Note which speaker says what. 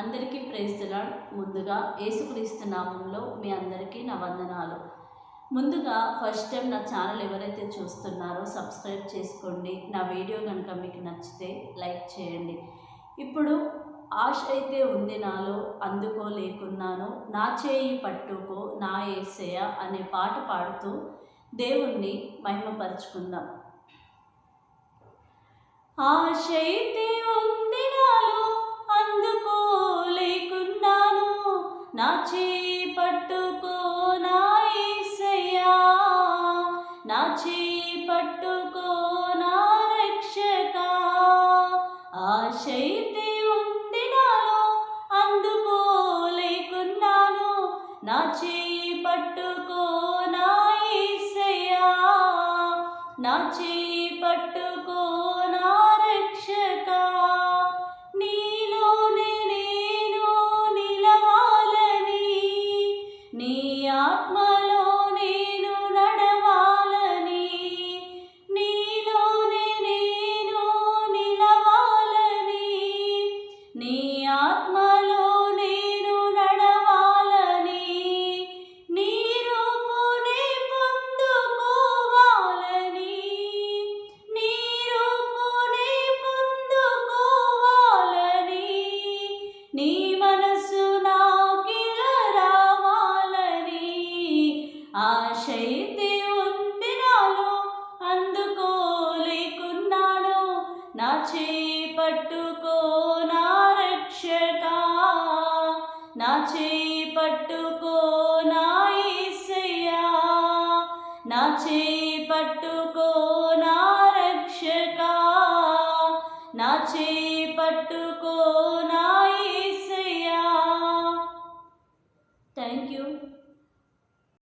Speaker 1: అందరికీ ప్రేస్తులా ముందుగా యేసుక్రీస్తు నామంలో మీ అందరికీ నా వందనాలు. ముందుగా ఫస్ట్ టైం నా ఛానల్ ఎవరైతే చూస్తున్నారో సబ్స్క్రైబ్ చేసుకోండి. నా వీడియో కనుక మీకు నచ్చితే లైక్ చేయండి. ఇప్పుడు ఆశ అయితే ఉంది నాలో అందుకోలేకున్నాను నా చేయి పట్టుకో నా ఏసయ అనే పాట పాడుతూ దేవుణ్ణి మహిమపరుచుకుందాం. ఆశైతే ఉంది నా చేయి పట్టుకో నా యేసయ్యా నా చేయి పట్టుకో నా రక్షక? ఆశైతే ఉంది నాలో అందుకోలేకున్నాను. నా చేయి పట్టుకో నా యేసయ్యా నా చేయి ఆత్మలో నేను నడవాలని నీ రూపునే పొందుకోవాలని నీ రూపునే పొందుకోవాలని నీ మనసు నాకిల రావాలని ఆశైతే ఉంది నాలో అందుకోలేకున్నాను నా చేయి రక్షత నా చేయి పట్టుకో నా ఈసయ్యా నా చేయి పట్టుకో నా రక్షకా నా చేయి పట్టుకో